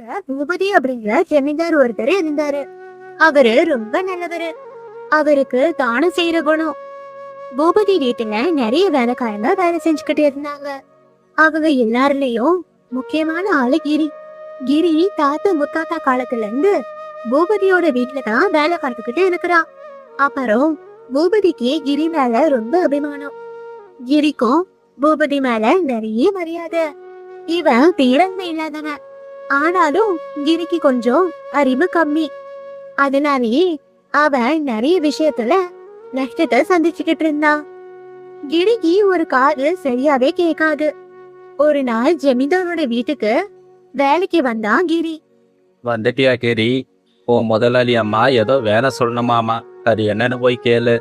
பூபதி அப்படிங்கிற ஜமீன்தார் ஒருத்தர் இருந்தாரு. அவரு ரொம்ப நல்லவரு. அவருக்கு தானம் செய்யற குணம். பூபதி வீட்டுல நிறைய வேலைக்காரங்க வேலை செஞ்சுக்கிட்டு இருந்தாங்க. அவங்க எல்லாருலயும் முக்கியமான ஆளு கிரி. கிரி தாத்தா முத்தாத்தா காலத்துல இருந்து பூபதியோட வீட்டுல தான் வேலை பார்த்துக்கிட்டு இருக்கிறான். அப்புறம் பூபதிக்கு கிரி மேல ரொம்ப அபிமானம். கிரிக்கும் பூபதி மேல நிறைய மரியாதை. இவன் திறமை இல்லாதவன். ஆனாலும் கிரிக்கு கொஞ்சம் அறிவு கம்மி. அதனாலேயே அவன் நிறைய விஷயத்துல நஷ்டத்தை சந்திச்சுக்கிட்டு இருந்தான். கிரிக்கு ஒரு காது சரியாவே கேட்காது. ஒரு நாள் ஜமீன்தாரோட வீட்டுக்கு வேலைக்கு வந்தான் கிரி. வந்துட்டியா கேரி? உன் முதலாளி அம்மா ஏதோ வேலை சொல்லணுமாமா? அது என்னன்னு போய் கேளு.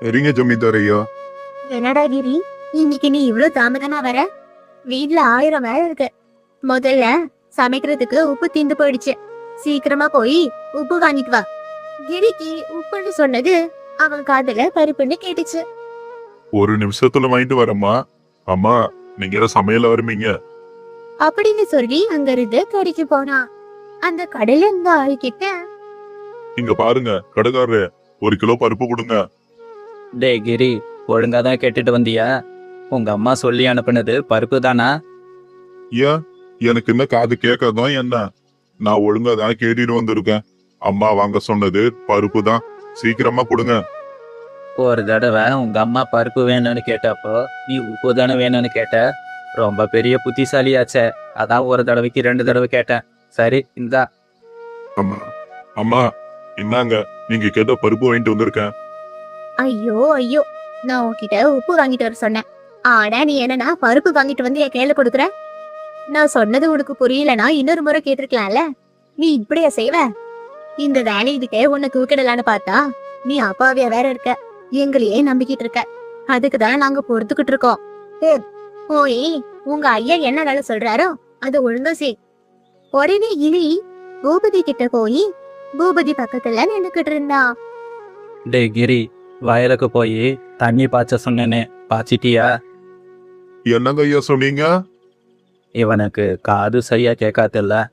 சரிங்க ஜமீன்தார் ஐயா. என்னடா கிரி? இன்னைக்கு நீ இவ்வளவு தாமதமா வர? வீட்ல ஆயிரம் வேலை இருக்கு. முதல்ல சமைக்கிறதுக்கு உப்பு தீந்து போயிடுச்சு. சீக்கிரமா போய் உப்பு வாங்கிட்டு வா. கிரிக்கு உப்புன்னு சொன்னது அவன் காதுல பருப்புன்னு கேட்டுச்சு. ஒரு நிமிஷத்துல வாங்கிட்டு வரேம்மா. அம்மா நீங்க சமையல் வருவீங்க அப்படின்னு சொல்லி அங்க இருந்து கடைக்கு போனான் அந்த கடையில இருந்த ஆள்கிட்ட இங்க பாருங்க கடைக்காரரு ஒரு கிலோ பருப்பு கொடுங்க. டேய் கிரி ஒழுங்கா தான் கேட்டுட்டு வந்தியா? உங்க அம்மா சொல்லி அனுப்புனது பருப்பு தானா? ஏன்? எனக்கு என்ன காது கேட்காதான் என்ன? நான் ஒழுங்கா தான் கேட்டுட்டு வந்திருக்கேன். அம்மா வாங்க சொன்னது பருப்பு தான். சீக்கிரமா கொடுங்க. ஒரு தடவை உங்க அம்மா பருப்பு வேணும்னு கேட்டப்போ நீ உப்பு தானே வேணும்னு கேட்ட? ரொம்ப பெரிய புத்திசாலியாச்சே. அதான் ஒரு தடவைக்கு ரெண்டு தடவை கேட்டேன். சரி இந்தா. அம்மா அம்மா என்னங்க நீங்க கேட்ட பருப்பு வாங்கிட்டு வந்திருக்கேன். ஐயோ ஐயோ. நான் உன்கிட்ட உப்பு வாங்கிட்டு வர சொன்னேன். ஆனா நீ என்னன்னா பருப்பு வாங்கிட்டு வந்து என் கையில கொடுக்குற? நான் சொன்னது உனக்கு புரியலனா இன்னொரு முறை கேட்டிருக்கலாம்ல? நீ இப்படியா செய்வ? இந்த வேலை இதுக்கே உன்னை தூக்கிடலான்னு பார்த்தா நீ அப்பாவியா வேற இருக்க. எங்களையே நம்பிக்கிட்டு இருக்க. அதுக்கு தான் நாங்க பொறுத்துக்கிட்டு இருக்கோம். போய் உங்க ஐயா என்ன வேலை சொல்றாரோ அது ஒழுங்கா செய். உடனே இனி பூபதி கிட்ட போய் பூபதி பக்கத்துல நின்னுக்கிட்டு இருந்தான் டேய் கிரி வயலுக்கு போய் தண்ணி பாய்ச்ச சொன்னேனே பாய்ச்சிட்டியா? என்னங்க ஐயா சொன்னீங்க? இவனுக்கு காது சரியா கேட்காதில்ல.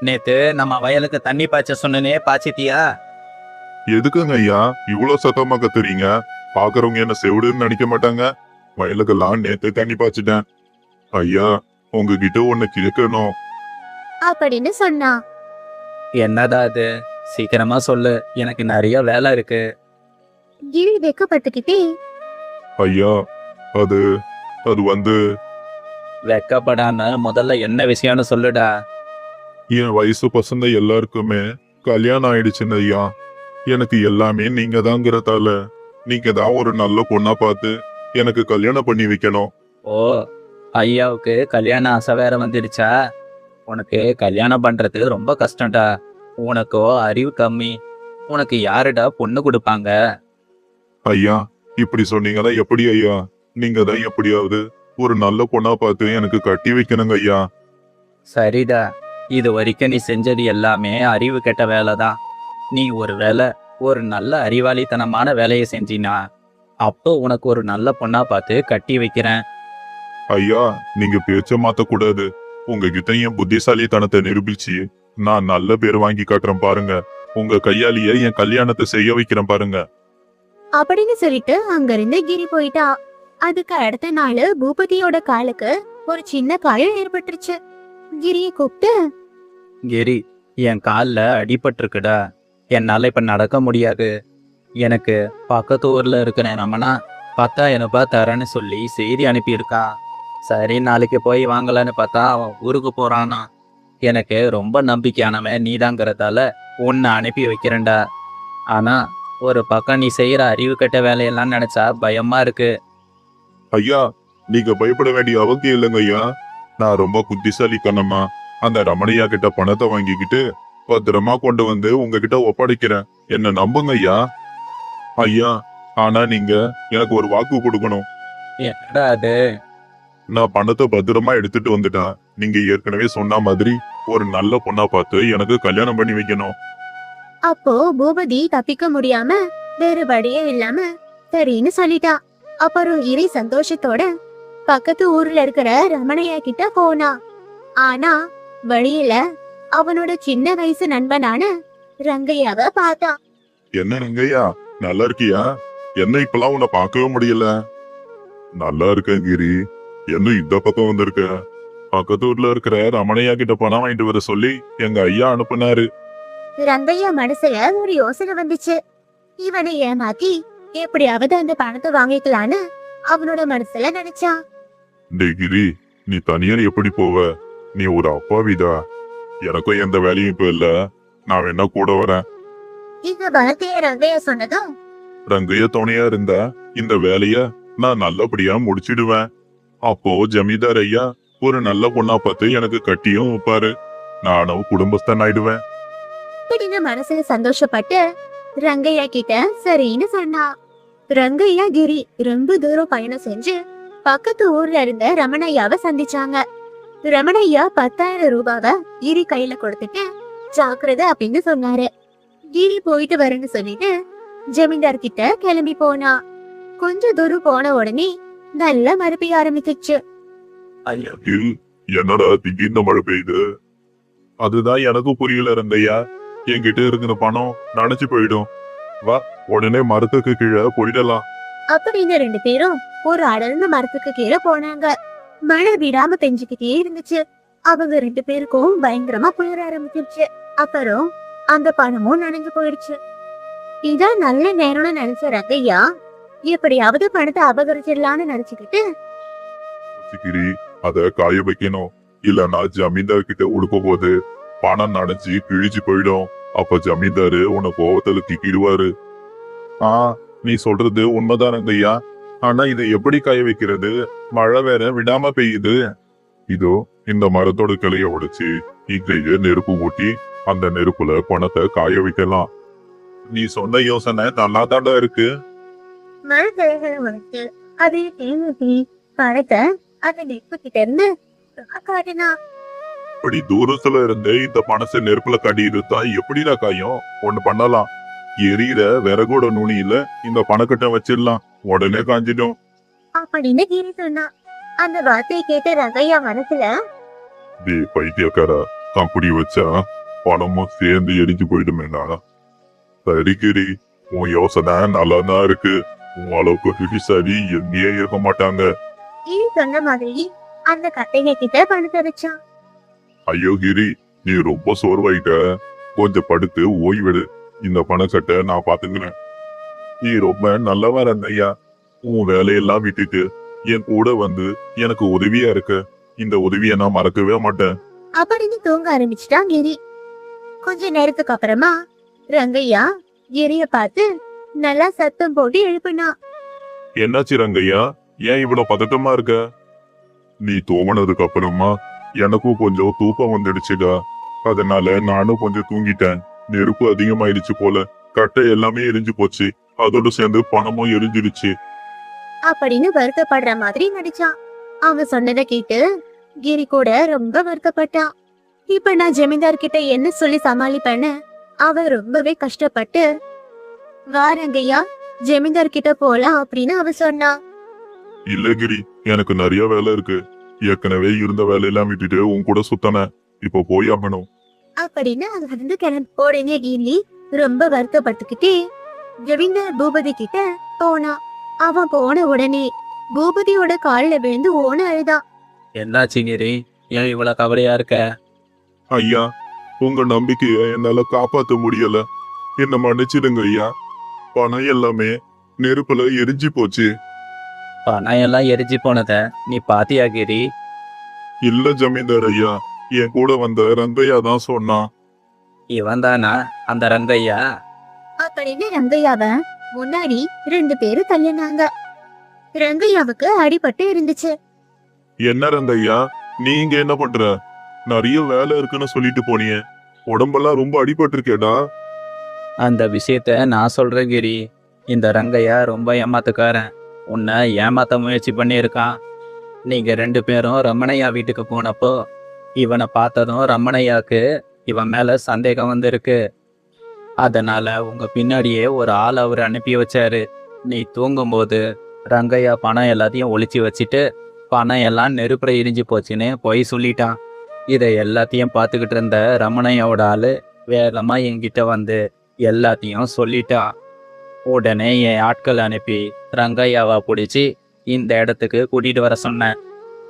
நேத்து நம்ம வயலுக்கு தண்ணி பாய்ச்ச சொன்னனே பாய்ச்சிட்டியா? எதுக்குங்க ஐயா? இவ்வளவு சத்தமா கத்துறீங்க? பாக்குறவங்க என்ன செவிடுன்னு நினைக்க மாட்டாங்க? வயலுக்கெல்லாம் நேத்து தண்ணி பாய்ச்சிட்டேன். ஐயா உங்ககிட்ட ஒண்ணு கேட்கணும். அப்படின்னு சொன்னான் என்னடா அது சீக்கிரமா சொல்லு. எனக்கு நிறைய வேலை இருக்கு. கிரி வெக்கப்பட்டுக்கிட்டே. ஐயா அது அது வந்து வெக்கப்படாம முதல்ல என்ன விஷயம்னு சொல்லுடா. என் வயசு பசங்க எல்லாருக்குமே கல்யாணம் ஆயிடுச்சுங்க ஐயா. எனக்கு எல்லாமே நீங்க தாங்கிறதால நீங்க தான் ஒரு நல்ல பொண்ணா பார்த்து எனக்கு கல்யாணம் பண்ணி வைக்கணும். ஓ ஐயாவுக்கு கல்யாண ஆசை வேற வந்துடுச்சா? உனக்கு கல்யாணம் பண்றது ரொம்ப கஷ்டம்டா. உனக்கோ அறிவு கம்மி. உனக்கு யாருடா பொண்ணு கொடுப்பாங்க? ஐயா இப்படி சொன்னீங்கன்னா எப்படி ஐயா? நீங்க தான் எப்படியாவது ஒரு நல்ல பொண்ணா பார்த்து எனக்கு கட்டி வைக்கணுங்க ஐயா. சரிடா. இது வரைக்கும் நீ செஞ்சது எல்லாமே அறிவு கெட்ட வேலை தான் நீ ஒரு வேலை ஒரு நல்ல அறிவாளித்தனமான வேலையை செஞ்சினா அப்போ உனக்கு ஒரு நல்ல பொண்ணா பார்த்து கட்டி வைக்கிறேன். ஐயா நீங்க பேச்ச மாத்த கூடாது. உங்ககிட்ட என் புத்திசாலித்தனத்தை நிரூபிச்சு நான் நல்ல பேர் வாங்கி காட்டுறேன் பாருங்க. உங்க கையாலேயே என் கல்யாணத்தை செய்ய வைக்கிறேன் பாருங்க. அப்படின்னு சொல்லிட்டு அங்க இருந்து கிரி போயிட்டா. அதுக்கு அடுத்த நாள் பூபதியோட காலுக்கு ஒரு சின்ன காயம் ஏற்பட்டுருச்சு. கிரியை கூப்பிட்டு கிரி என் காலில் அடிபட்டிருக்குடா. என்னால் இப்போ நடக்க முடியாது. எனக்கு பக்கத்து ஊரில் இருக்கிற நம்மனா பத்தாயிரம் ரூபாய் தரேன்னு சொல்லி செய்தி அனுப்பியிருக்கான் சரி நாளைக்கு போய் வாங்கலான்னு பார்த்தா அவன் ஊருக்கு போறானா. எனக்கு ரொம்ப நம்பிக்கையானவன் நீதாங்கிறதால உன்னை அனுப்பி வைக்கிறேன்டா. ஆனா ஒரு பக்கம் நீ செய்யற அறிவு கெட்ட வேலையெல்லாம் நினைச்சா பயமா இருக்கு. ஐயா நீங்க பயப்பட வேண்டிய அவசியம் இல்லைங்க ஐயா. நான் ரொம்ப புத்திசாலித்தனமா அந்த ரமணையா கிட்ட பணத்தை வாங்கிக்கிட்டு பத்திரமா கொண்டு வந்து உங்ககிட்ட ஒப்படைக்கிறேன். என்ன நம்புங்க ஐயா. ஐயா ஆனா நீங்க எனக்கு ஒரு வாக்கு கொடுக்கணும். என்னடா அது? நான் பணத்தை பத்திரமா எடுத்துட்டு வந்துட்டேன். நீங்க ஏற்கனவே சொன்ன மாதிரி ஒரு நல்ல பொண்ணா பார்த்து எனக்கு கல்யாணம் பண்ணி வைக்கணும். அப்போ பூபதி தப்பிக்க முடியாம வேற வழியே இல்லாம சரின்னு சொல்லிட்டா. அப்புறம் இறை சந்தோஷத்தோட பக்கத்து ஊர்ல இருக்கிற ரமணையா கிட்ட போனா. ஆனா வழியில அவனோட சின்ன வயசு நண்பனான ரங்கையாவை பார்த்தான் என்ன ரங்கையா நல்லா இருக்கியா? என்ன இப்பெல்லாம் உன்னை பார்க்கவே முடியல? நல்லா இருக்கேன் கிரி என்ன இந்த பக்கம் வந்திருக்க? பக்கத்து ஊர்ல இருக்கிற ரமணையா கிட்ட பணம் வாங்கிட்டு வர சொல்லி எங்க ஐயா அனுப்புனாரு. ரங்கையா மனசுல ஒரு யோசனை வந்துச்சு. இவனை ஏமாத்தி எப்படியாவது அந்த பணத்தை வாங்கிக்கலான்னு அவனோட மனசுல நினைச்சான். டேய் கிரி நீ தனியா எப்படி போவ? நீ ஒரு அப்பாவிதா எனக்கும் எந்த வேலையும் இப்ப இல்ல. நான் வேணா கூட வரேன். இந்த வார்த்தைய ரங்கையா சொன்னதும் ரங்கைய துணையா இருந்தா இந்த வேலைய நான் நல்லபடியா முடிச்சிடுவேன். அப்போ ஜமீதார் ஐயா ஒரு நல்ல பொண்ணா பார்த்து எனக்கு கட்டியும் வைப்பாரு. நானும் குடும்பஸ்தன் ஆயிடுவேன் அப்படின்னு மனசுல சந்தோஷப்பட்டு ரங்கையா கிட்ட சரின்னு சொன்னா. ரங்கையா கிரி ரொம்ப தூரம் பயணம் செஞ்சு பக்கத்து ஊர்ல இருந்த ரமணையாவை சந்திச்சாங்க. ரமணையா பத்தாயிரம் ரூபாவை கிரி கையில கொடுத்துட்டு ஜாக்கிரதை அப்படின்னு சொன்னாரு. கிரி போயிட்டு வரேன்னு சொல்லிட்டு ஜமீன்தார் கிட்ட கிளம்பி போனா. கொஞ்ச தூரம் போன உடனே நல்லா மழை பெய்ய ஆரம்பிச்சிச்சு. என்னடா திடீர்னு மழை பெய்யுது? அதுதான் எனக்கும் புரியல ரங்கையா. என்கிட்ட இருக்கிற பணம் நனைச்சு போயிடும். வா உடனே மரத்துக்கு கீழே போயிடலாம். அப்படின்னு ரெண்டு பேரும் ஒரு அடர்ந்த மரத்துக்கு கீழே போனாங்க. மழை விடாம பெஞ்சுக்கிட்டே இருந்துச்சு. அவங்க ரெண்டு பேருக்கும் பயங்கரமா குளிர ஆரம்பிச்சிருச்சு. அப்புறம் அந்த பணமும் நனைஞ்சு போயிடுச்சு. இதான் நல்ல நேரம்னு நினைச்ச ரங்கையா எப்படியாவது பணத்தை அபகரிச்சிடலாம்னு நினைச்சுக்கிட்டு சிக்கிரி அத காய வைக்கணும். இல்லன்னா ஜமீன்தார் கிட்ட உடுக்க போது பணம் நனைஞ்சு கிழிச்சு போயிடும். அப்ப ஜமீன்தாரு உன்னை கோவத்துல திக்கிடுவாரு ஆ நீ சொல்றது உண்மைதான் ஐயா? ஆனா இதை எப்படி காய வைக்கிறது? மழை வேற விடாம பெய்யுது. இதோ இந்த மரத்தோட கிளைய உடைச்சு இங்கேயே நெருப்பு ஊட்டி அந்த நெருப்புல பணத்தை காய வைக்கலாம். நீ சொன்ன யோசனை நல்லா இருக்கு. மழை உடைச்சு அதை தேங்கி பணத்தை அந்த நெருப்பு கிட்ட இருந்து காட்டினா இப்படி தூரத்துல இருந்து இந்த பணத்தை நெருப்புல கட்டி இருந்தா எப்படிடா காயும்? ஒண்ணு பண்ணலாம். எரியிற விறகோட நுனியில இந்த பணக்கட்டை வச்சிடலாம். உடனே காஞ்சிடும். அப்படின்னு கீரி சொன்னான் அந்த வார்த்தையை கேட்ட ரங்கையா மனசுல டே பைத்தியக்காரா கம்பெனி வச்சா பணமும் சேர்ந்து எரிஞ்சு போயிடுமேடா. சரி கிரி உன் யோசனை நல்லா தான் இருக்கு. உன் அளவுக்கு புத்திசாலி எங்கேயே இருக்க மாட்டாங்க. கீரி சொன்ன மாதிரி அந்த கட்டைங்க கிட்ட பணத்தை வச்சான் ஐயோ கிரி நீ ரொம்ப சோர்வாயிட்ட. கொஞ்சம் படுத்து ஓய்வெடு. இந்த பணக்கட்டை நான் பாத்துக்கிறேன். நீ ரொம்ப நல்லவன் ரங்கையா உன் வேலையெல்லாம் விட்டுட்டு என் கூட வந்து எனக்கு உதவியா இருக்க. இந்த உதவியை நான் மறக்கவே மாட்டேன். அப்படின்னு தூங்க ஆரம்பிச்சிட்டான் கிரி. கொஞ்ச நேரத்துக்கு அப்புறமா ரங்கையா கிரிய பார்த்து நல்லா சத்தம் போட்டு எழுப்புனான் என்னாச்சு ரங்கையா? ஏன் இவ்வளவு பதட்டமா இருக்க? நீ தூங்கினதுக்கு அப்புறமா எனக்கும் கொஞ்சம் தூக்கம் வந்துடுச்சுடா. அதனால நானும் கொஞ்சம் தூங்கிட்டேன். நெருப்பு அதிகமாயிடுச்சு போல. கட்டை எல்லாமே எரிஞ்சு போச்சு. அதோட சேர்ந்து பணமும் எரிஞ்சிடுச்சு. அப்படின்னு வருத்தப்படுற மாதிரி நடிச்சான். அவன் சொன்னதை கேட்டு கிரி கூட ரொம்ப வருத்தப்பட்டான். இப்ப நான் ஜமீன்தார் கிட்ட என்ன சொல்லி சமாளிப்பேன்னு அவன் ரொம்பவே கஷ்டப்பட்டு வாரங்கய்யா ஜமீன்தார் கிட்ட போலாம் அப்படின்னு அவன் சொன்னான். இல்ல கிரி எனக்கு நிறைய வேலை இருக்கு. ஏற்கனவே இருந்த வேலையெல்லாம் விட்டுட்டு உன் கூட சுத்தன. இப்ப போய் ஆகணும் அப்படின்னு அங்க இருந்து கிளம்பி. உடனே கிரி ரொம்ப வருத்தப்பட்டுக்கிட்டே ஜமீன்தார் பூபதி கிட்ட போனான் அவன் போன உடனே பூபதியோட கால்ல விழுந்து ஓன அழுதான் என்னாச்சு கிரி ஏன் இவ்வளவு கவலையா இருக்க? ஐயா உங்க நம்பிக்கைய என்னால காப்பாத்த முடியல. என்ன மன்னிச்சிடுங்க ஐயா. பணம் எல்லாமே நெருப்புல எரிஞ்சு போச்சு. பணம் எல்லாம் எரிஞ்சு போனத நீ பாத்தியா கிரி? இல்ல ஜமீன்தார் ஐயா என் கூட வந்த ரங்கையா தான் சொன்னான் இவன் தானா அந்த ரங்கையா? அப்படின்னு ரங்கையாவ? முன்னாடி ரெண்டு பேரும் தள்ளினாங்க ரங்கையாவுக்கு அடிபட்டு இருந்துச்சு. என்ன ரங்கையா நீங்க என்ன பண்ற? நிறைய வேலை இருக்குன்னு சொல்லிட்டு போனியே. உடம்பெல்லாம் ரொம்ப அடிபட்டிருக்கேடா. அந்த விஷயத்த நான் சொல்றேன் கிரி. இந்த ரங்கையா ரொம்ப ஏமாத்துக்காரன். உன்னை ஏமாத்த முயற்சி பண்ணியிருக்கான். நீங்கள் ரெண்டு பேரும் ரமணையா வீட்டுக்கு போனப்போ இவனை பார்த்ததும் ரமணையாக்கு இவன் மேலே சந்தேகம் வந்திருக்கு. அதனால் உங்கள் பின்னாடியே ஒரு ஆள் அவர் அனுப்பி வச்சாரு. நீ தூங்கும்போது ரங்கையா பணம் எல்லாத்தையும் ஒழிச்சு வச்சுட்டு பணம் எல்லாம் நெருப்புற எரிஞ்சு போச்சுன்னு பொய் சொல்லிட்டான். இதை எல்லாத்தையும் பார்த்துக்கிட்டு இருந்த ரமணையோட ஆள் வேகமாக என்கிட்ட வந்து எல்லாத்தையும் சொல்லிட்டான் உடனே என் ஆட்கள் அனுப்பி ரங்கையாவை பிடிச்சி இந்த இடத்துக்கு கூட்டிட்டு வர சொன்னேன்.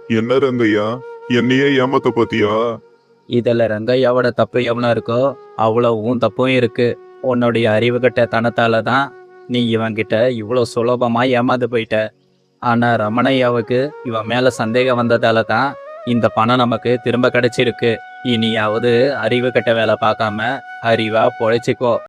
என்ன ரங்கையா? என்னையே ஏமாத்த பாத்தியா இதுல ரங்கையாவோட தப்பு எவ்வளோ இருக்கோ அவ்வளவும் தப்பும் இருக்கு. உன்னுடைய அறிவு கட்ட தனத்தால தான் நீ இவன்கிட்ட இவ்வளோ சுலபமா ஏமாந்து போயிட்ட. ஆனா ரமணையாவுக்கு இவன் மேல சந்தேகம் வந்ததால தான் இந்த பணம் நமக்கு திரும்ப கிடைச்சிருக்கு. இனியாவது அறிவு கட்ட வேலை பார்க்காம அறிவா பொழைச்சிக்கோ.